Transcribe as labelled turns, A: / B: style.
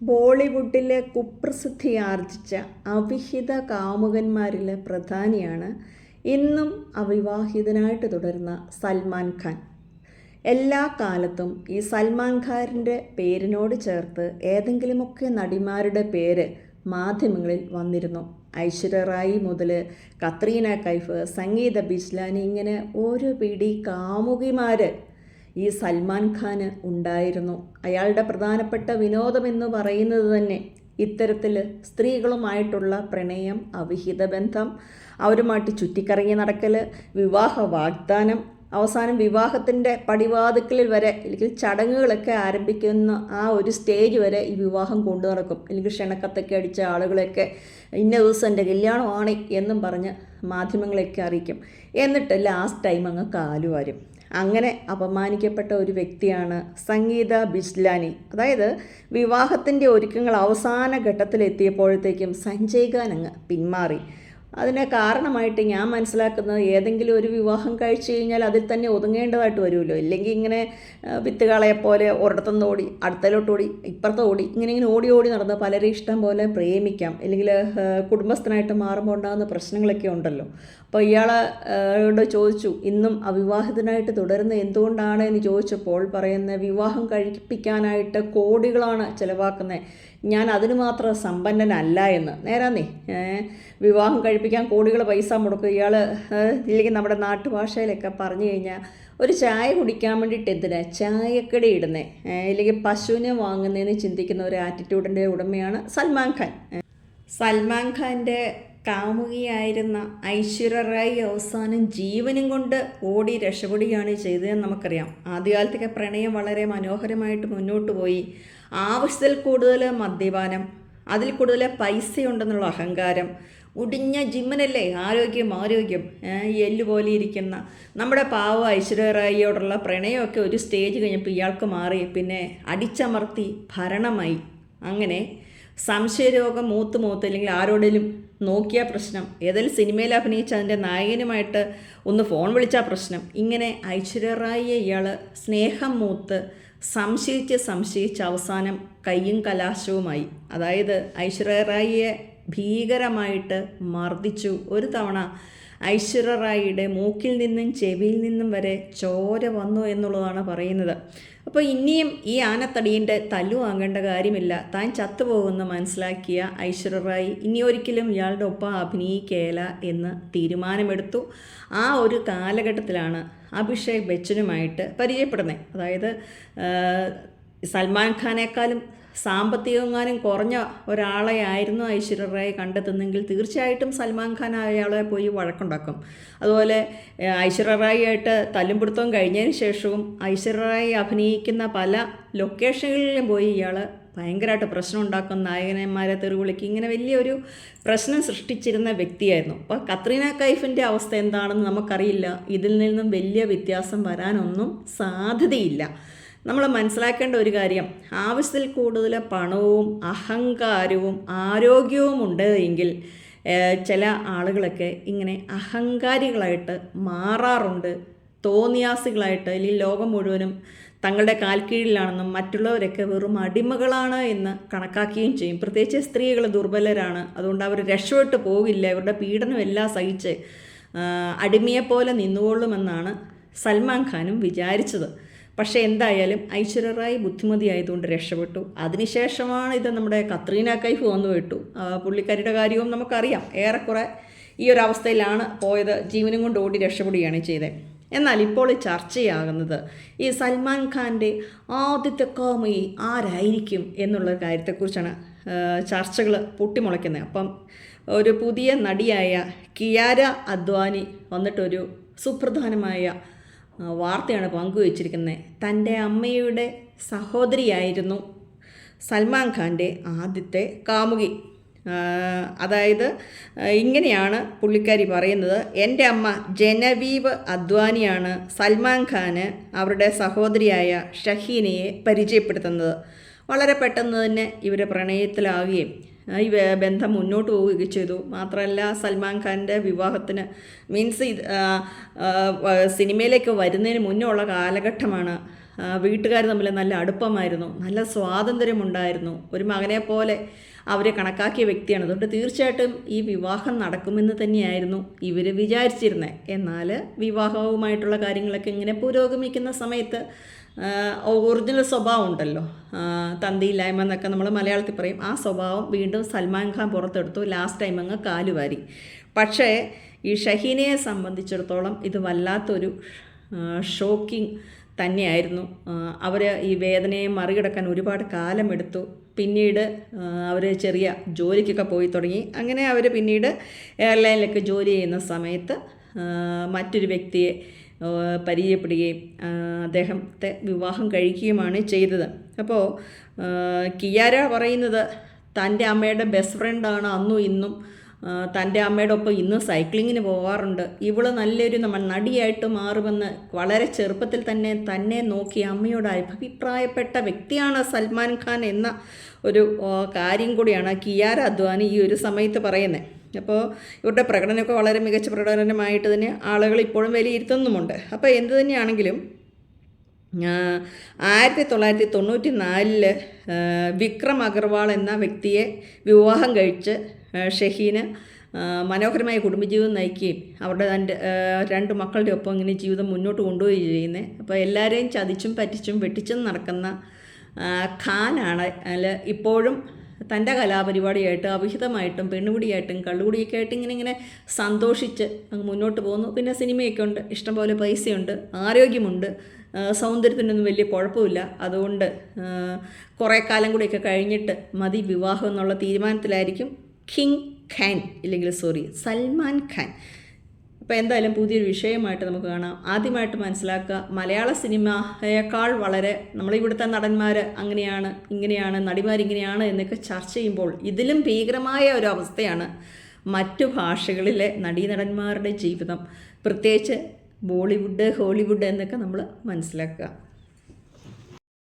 A: ബോളിവുഡിലെ കുപ്രസിദ്ധി ആർജിച്ച അവിഹിത കാമുകന്മാരിലെ പ്രധാനിയാണ് ഇന്നും അവിവാഹിതനായിട്ട് തുടരുന്ന സൽമാൻ ഖാൻ. എല്ലാ കാലത്തും ഈ സൽമാൻ ഖാനിന്റെ പേരിനോട് ചേർത്ത് ഏതെങ്കിലുമൊക്കെ നടിമാരുടെ പേര് മാധ്യമങ്ങളിൽ വന്നിരുന്നു. ഐശ്വര്യ റായി മുതൽ കത്രീന കൈഫ് സംഗീത ബിസ്ലാനി ഇങ്ങനെ ഓരോ പിടി കാമുകിമാർ ഈ സൽമാൻ ഖാന് ഉണ്ടായിരുന്നു. അയാളുടെ പ്രധാനപ്പെട്ട വിനോദമെന്ന് പറയുന്നത് തന്നെ ഇത്തരത്തിൽ സ്ത്രീകളുമായിട്ടുള്ള പ്രണയം അവിഹിത ബന്ധം അവരുമായിട്ട് ചുറ്റിക്കറങ്ങി നടക്കൽ വിവാഹ വാഗ്ദാനം അവസാനം വിവാഹത്തിന്റെ പടിവാതുക്കളിൽ വരെ അല്ലെങ്കിൽ ചടങ്ങുകളൊക്കെ ആരംഭിക്കുന്ന ആ ഒരു സ്റ്റേജ് വരെ ഈ വിവാഹം കൊണ്ടു നടക്കും. അല്ലെങ്കിൽ ക്ഷണക്കത്തൊക്കെ അടിച്ച ആളുകളൊക്കെ ഇന്ന ദിവസം എന്റെ കല്യാണമാണ് എന്നും പറഞ്ഞ് മാധ്യമങ്ങളെയൊക്കെ അറിയിക്കും. എന്നിട്ട് ലാസ്റ്റ് ടൈം അങ്ങ് കാലുവാരും. അങ്ങനെ അപമാനിക്കപ്പെട്ട ഒരു വ്യക്തിയാണ് സംഗീത ബിസ്ലാനി അതായത് വിവാഹത്തിന്റെ ഒരുക്കങ്ങൾ അവസാന ഘട്ടത്തിലെത്തിയപ്പോഴത്തേക്കും സഞ്ജയ് ഖാൻ അങ്ങ് പിന്മാറി. അതിന് കാരണമായിട്ട് ഞാൻ മനസ്സിലാക്കുന്നത് ഏതെങ്കിലും ഒരു വിവാഹം കഴിച്ചു കഴിഞ്ഞാൽ അതിൽ തന്നെ ഒതുങ്ങേണ്ടതായിട്ട് വരുമല്ലോ. ഇല്ലെങ്കിൽ ഇങ്ങനെ വിത്തുകളയെ പോലെ ഒരിടത്തുനിന്ന് ഓടി അടുത്തലോട്ട് ഓടി ഇപ്പുറത്ത് ഓടി ഇങ്ങനെ ഇങ്ങനെ ഓടി ഓടി നടന്ന് പലരെ ഇഷ്ടം പോലെ പ്രേമിക്കാം. അല്ലെങ്കിൽ കുടുംബസ്ഥനായിട്ട് മാറുമ്പോൾ ഉണ്ടാകുന്ന പ്രശ്നങ്ങളൊക്കെ ഉണ്ടല്ലോ. അപ്പോൾ ഇയാളോട് ചോദിച്ചു ഇന്നും അവിവാഹിതനായിട്ട് തുടരുന്ന എന്തുകൊണ്ടാണ്? എന്ന് ചോദിച്ചപ്പോൾ പറയുന്ന വിവാഹം കഴിപ്പിക്കാനായിട്ട് കോടികളാണ് ചിലവാക്കുന്നത്. ഞാൻ അതിന് മാത്രം സമ്പന്നനല്ല എന്ന്. നേരാന്നേ വിവാഹം കഴിപ്പിക്കാൻ കോടികൾ പൈസ മുടക്കും. ഇയാൾ ഇല്ലെങ്കിൽ നമ്മുടെ നാട്ടുഭാഷയിലൊക്കെ പറഞ്ഞു കഴിഞ്ഞാൽ ഒരു ചായ കുടിക്കാൻ വേണ്ടിയിട്ട് എന്തിനാ ചായക്കട ഇടുന്നേ? ഇല്ലെങ്കിൽ പശുവിനെ വാങ്ങുന്നതെന്ന് ചിന്തിക്കുന്ന ഒരു ആറ്റിറ്റ്യൂഡിന്റെ ഉടമയാണ് സൽമാൻ ഖാൻ. സൽമാൻ ഖാന്റെ കാമുകിയായിരുന്ന ഐശ്വര്യ റായി അവസാനം ജീവനും കൊണ്ട് ഓടി രക്ഷപ്പെടുകയാണ് ചെയ്തതെന്ന് നമുക്കറിയാം. ആദ്യകാലത്തൊക്കെ പ്രണയം വളരെ മനോഹരമായിട്ട് മുന്നോട്ട് പോയി. ആവശ്യത്തിൽ കൂടുതൽ മദ്യപാനം അതിൽ കൂടുതൽ പൈസയുണ്ടെന്നുള്ള അഹങ്കാരം മുടിഞ്ഞ ജിമ്മനല്ലേ? ആരോഗ്യം ആരോഗ്യം. ഈ എല്ല് പോലെ ഇരിക്കുന്ന. നമ്മുടെ പാവ ഐശ്വര്യറായിയോടുള്ള പ്രണയമൊക്കെ ഒരു സ്റ്റേജ് കഴിഞ്ഞപ്പോൾ ഇയാൾക്ക് മാറി. പിന്നെ അടിച്ചമർത്തി ഭരണമായി. അങ്ങനെ സംശയരോഗം മൂത്ത് മൂത്ത് അല്ലെങ്കിൽ ആരോടെങ്കിലും നോക്കിയ പ്രശ്നം. ഏതെങ്കിലും സിനിമയിൽ അഭിനയിച്ച അതിന്റെ നായകനുമായിട്ട് ഒന്ന് ഫോൺ വിളിച്ചാൽ പ്രശ്നം. ഇങ്ങനെ ഐശ്വര്യറായിയെ ഇയാൾ സ്നേഹം മൂത്ത് സംശയിച്ച് സംശയിച്ച് അവസാനം കയ്യും കലാശവുമായി. അതായത് ഐശ്വര്യ റായിയെ ഭീകരമായിട്ട് മർദ്ദിച്ചു. ഒരു തവണ ഐശ്വര്യറായിയുടെ മൂക്കിൽ നിന്നും ചെവിയിൽ നിന്നും വരെ ചോര വന്നു എന്നുള്ളതാണ് പറയുന്നത്. അപ്പോൾ ഇനിയും ഈ ആനത്തടീന്റെ തല്ലു വാങ്ങേണ്ട കാര്യമില്ല. താൻ ചത്തുപോകുമെന്ന് മനസ്സിലാക്കിയ ഐശ്വര്യറായി ഇനി ഒരിക്കലും ഇയാളുടെ ഒപ്പം അഭിനയിക്കേല എന്ന് തീരുമാനമെടുത്തു. ആ ഒരു കാലഘട്ടത്തിലാണ് അഭിഷേക് ബച്ചനുമായിട്ട് പരിചയപ്പെടുന്നത്. അതായത് സൽമാൻ ഖാനേക്കാളും സാമ്പത്തികങ്ങാനും കുറഞ്ഞ ഒരാളെ ആയിരുന്നു ഐശ്വര്യ റായ് കണ്ടെത്തുന്നെങ്കിൽ തീർച്ചയായിട്ടും സൽമാൻ ഖാൻ അയാളെ പോയി വഴക്കുണ്ടാക്കും. അതുപോലെ ഐശ്വര്യ റായി ആയിട്ട് തല്ലുംപിടുത്തവും കഴിഞ്ഞതിന് ശേഷവും ഐശ്വര്യ റായി അഭിനയിക്കുന്ന പല ലൊക്കേഷനുകളിലും പോയി ഇയാൾ ഭയങ്കരമായിട്ട് പ്രശ്നം ഉണ്ടാക്കും നായകന്മാരെ തെറിവിളിക്ക്. ഇങ്ങനെ വലിയൊരു പ്രശ്നം സൃഷ്ടിച്ചിരുന്ന വ്യക്തിയായിരുന്നു. അപ്പോൾ കത്രീന കൈഫിന്റെ അവസ്ഥ എന്താണെന്ന് നമുക്കറിയില്ല. ഇതിൽ നിന്നും വലിയ വ്യത്യാസം വരാനൊന്നും സാധ്യതയില്ല. നമ്മൾ മനസ്സിലാക്കേണ്ട ഒരു കാര്യം. ആവശ്യത്തിൽ കൂടുതൽ പണവും അഹങ്കാരവും ആരോഗ്യവും ഉണ്ട് എങ്കിൽ ചില ആളുകളൊക്കെ ഇങ്ങനെ അഹങ്കാരികളായിട്ട് മാറാറുണ്ട്. തോന്നിയാസികളായിട്ട് അല്ലെങ്കിൽ ലോകം മുഴുവനും തങ്ങളുടെ കാൽക്കീഴിലാണെന്നും മറ്റുള്ളവരൊക്കെ വെറും അടിമകളാണ് എന്ന് കണക്കാക്കുകയും ചെയ്യും. പ്രത്യേകിച്ച് സ്ത്രീകൾ ദുർബലരാണ്. അതുകൊണ്ട് അവർ രക്ഷപ്പെട്ട് പോകില്ല. ഇവരുടെ പീഡനം എല്ലാം സഹിച്ച് അടിമയെപ്പോലെ നിന്നുകൊള്ളുമെന്നാണ് സൽമാൻ ഖാനും വിചാരിച്ചത്. പക്ഷേ എന്തായാലും ഐശ്വര്യറായി ബുദ്ധിമതി ആയതുകൊണ്ട് രക്ഷപ്പെട്ടു. അതിനുശേഷമാണ് ഇത് നമ്മുടെ കത്രീന കൈഫ് വന്നു വിട്ടു പുള്ളിക്കാരിയുടെ കാര്യവും നമുക്കറിയാം. ഏറെക്കുറെ ഈ ഒരു അവസ്ഥയിലാണ് പോയത്. ജീവനും കൊണ്ട് ഓടി രക്ഷപ്പെടുകയാണ് ചെയ്തത്. എന്നാൽ ഇപ്പോൾ ചർച്ചയാകുന്നത് ഈ സൽമാൻ ഖാന്റെ ആദ്യത്തെ കോമി ആരായിരിക്കും എന്നുള്ള കാര്യത്തെക്കുറിച്ചാണ് ചർച്ചകൾ പൊട്ടിമുളയ്ക്കുന്നത്. അപ്പം ഒരു പുതിയ നടിയായ കിയാര അദ്വാനി വന്നിട്ടൊരു സുപ്രധാനമായ വാർത്തയാണ് പങ്കുവച്ചിരിക്കുന്നത്. തന്റെ അമ്മയുടെ സഹോദരിയായിരുന്നു സൽമാൻ ഖാന്റെ ആദ്യത്തെ കാമുകി. അതായത് ഇങ്ങനെയാണ് പുള്ളിക്കാരി പറയുന്നത്. എന്റെ അമ്മ ജനവീവ് അദ്വാനിയാണ് സൽമാൻ ഖാന് അവരുടെ സഹോദരിയായ ഷഹീനയെ പരിചയപ്പെടുത്തുന്നത്. വളരെ പെട്ടെന്ന് തന്നെ ഇവരെ പ്രണയത്തിലാവുകയും ഈ ബന്ധം മുന്നോട്ട് പോവുകയൊക്കെ ചെയ്തു. മാത്രമല്ല സൽമാൻ ഖാന്റെ വിവാഹത്തിന് മീൻസ് സിനിമയിലേക്ക് വരുന്നതിന് മുന്നേ ഉള്ള കാലഘട്ടമാണ് വീട്ടുകാർ തമ്മിൽ നല്ല അടുപ്പമായിരുന്നു. നല്ല സ്വാതന്ത്ര്യമുണ്ടായിരുന്നു. ഒരു മകനെ പോലെ അവരെ കണക്കാക്കിയ വ്യക്തിയാണ്. അതുകൊണ്ട് തീർച്ചയായിട്ടും ഈ വിവാഹം നടക്കുമെന്ന് തന്നെയായിരുന്നു ഇവർ വിചാരിച്ചിരുന്നത് എന്നാൽ വിവാഹവുമായിട്ടുള്ള കാര്യങ്ങളൊക്കെ ഇങ്ങനെ പുരോഗമിക്കുന്ന സമയത്ത് ഒറിജിനൽ സ്വഭാവം ഉണ്ടല്ലോ. തന്തിയില്ലായ്മ എന്നൊക്കെ നമ്മൾ മലയാളത്തിൽ പറയും. ആ സ്വഭാവം വീണ്ടും സൽമാൻ ഖാൻ പുറത്തെടുത്തു. ലാസ്റ്റ് ടൈം അങ്ങ് കാലുവാരി പക്ഷേ ഈ ഷഹീനയെ സംബന്ധിച്ചിടത്തോളം ഇത് വല്ലാത്തൊരു ഷോക്കിംഗ് തന്നെയായിരുന്നു. അവർ ഈ വേദനയെ മറികടക്കാൻ ഒരുപാട് കാലമെടുത്തു. പിന്നീട് അവർ ചെറിയ ജോലിക്കൊക്കെ പോയി തുടങ്ങി. അങ്ങനെ അവർ പിന്നീട് എയർലൈനിലൊക്കെ ജോലി ചെയ്യുന്ന സമയത്ത് മറ്റൊരു വ്യക്തിയെ പരിചയപ്പെടുകയും അദ്ദേഹത്തെ വിവാഹം കഴിക്കുകയുമാണ് ചെയ്തത്. അപ്പോൾ കിയാര പറയുന്നത് തന്റെ അമ്മയുടെ ബെസ്റ്റ് ഫ്രണ്ടാണ് അന്നും ഇന്നും. തന്റെ അമ്മയുടെ ഒപ്പം ഇന്നും സൈക്ലിങ്ങിന് പോകാറുണ്ട് ഇവൾ നല്ലൊരു നമ്മൾ നടിയായിട്ട് മാറുമെന്ന് വളരെ ചെറുപ്പത്തിൽ തന്നെ തന്നെ നോക്കി അമ്മയോട് അഭിപ്രായപ്പെട്ട വ്യക്തിയാണ് സൽമാൻ ഖാൻ എന്ന ഒരു കാര്യം കൂടിയാണ് കിയാര അദ്വാനി ഈ ഒരു സമയത്ത് പറയുന്നത്. അപ്പോൾ ഇവരുടെ പ്രകടനമൊക്കെ വളരെ മികച്ച പ്രകടനമായിട്ട് തന്നെ ആളുകൾ ഇപ്പോഴും വിലയിരുത്തുന്നുമുണ്ട്. അപ്പോൾ എന്ത് തന്നെയാണെങ്കിലും ആയിരത്തി തൊള്ളായിരത്തി തൊണ്ണൂറ്റി നാലിൽ വിക്രം അഗർവാൾ എന്ന വ്യക്തിയെ വിവാഹം കഴിച്ച് ഷഹീന് മനോഹരമായ കുടുംബജീവിതം നയിക്കുകയും അവരുടെ രണ്ട് രണ്ട് മക്കളുടെ ഒപ്പം ഇങ്ങനെ ജീവിതം മുന്നോട്ട് കൊണ്ടുപോയി ചെയ്യുന്നത്. അപ്പോൾ എല്ലാവരെയും ചതിച്ചും പറ്റിച്ചും വെട്ടിച്ചും നടക്കുന്ന ഖാനാണ്. അല്ല ഇപ്പോഴും തന്റെ കലാപരിപാടിയായിട്ട് അവിഹിതമായിട്ടും പെണ്ണുപിടിയായിട്ടും കള്ളുകുടിയൊക്കെ ആയിട്ട് ഇങ്ങനെ ഇങ്ങനെ സന്തോഷിച്ച് അങ്ങ് മുന്നോട്ട് പോകുന്നു. പിന്നെ സിനിമയൊക്കെ ഉണ്ട്. ഇഷ്ടംപോലെ പൈസയുണ്ട്. ആരോഗ്യമുണ്ട്. സൗന്ദര്യത്തിനൊന്നും വലിയ കുഴപ്പമില്ല. അതുകൊണ്ട് കുറേ കാലം കൂടിയൊക്കെ കഴിഞ്ഞിട്ട് മതി വിവാഹം എന്നുള്ള തീരുമാനത്തിലായിരിക്കും കിങ് ഖാൻ ഇല്ലെങ്കിൽ സോറി സൽമാൻ ഖാൻ. അപ്പോൾ എന്തായാലും പുതിയൊരു വിഷയമായിട്ട് നമുക്ക് കാണാം. ആദ്യമായിട്ട് മനസ്സിലാക്കുക മലയാള സിനിമയേക്കാൾ വളരെ നമ്മളിവിടുത്തെ നടന്മാർ അങ്ങനെയാണ് ഇങ്ങനെയാണ് നടിമാരിങ്ങനെയാണ് എന്നൊക്കെ ചർച്ച ചെയ്യുമ്പോൾ ഇതിലും ഭീകരമായ ഒരു അവസ്ഥയാണ് മറ്റു ഭാഷകളിലെ നടീനടന്മാരുടെ ജീവിതം. പ്രത്യേകിച്ച് ബോളിവുഡ് ഹോളിവുഡ് എന്നൊക്കെ നമ്മൾ മനസ്സിലാക്കുക.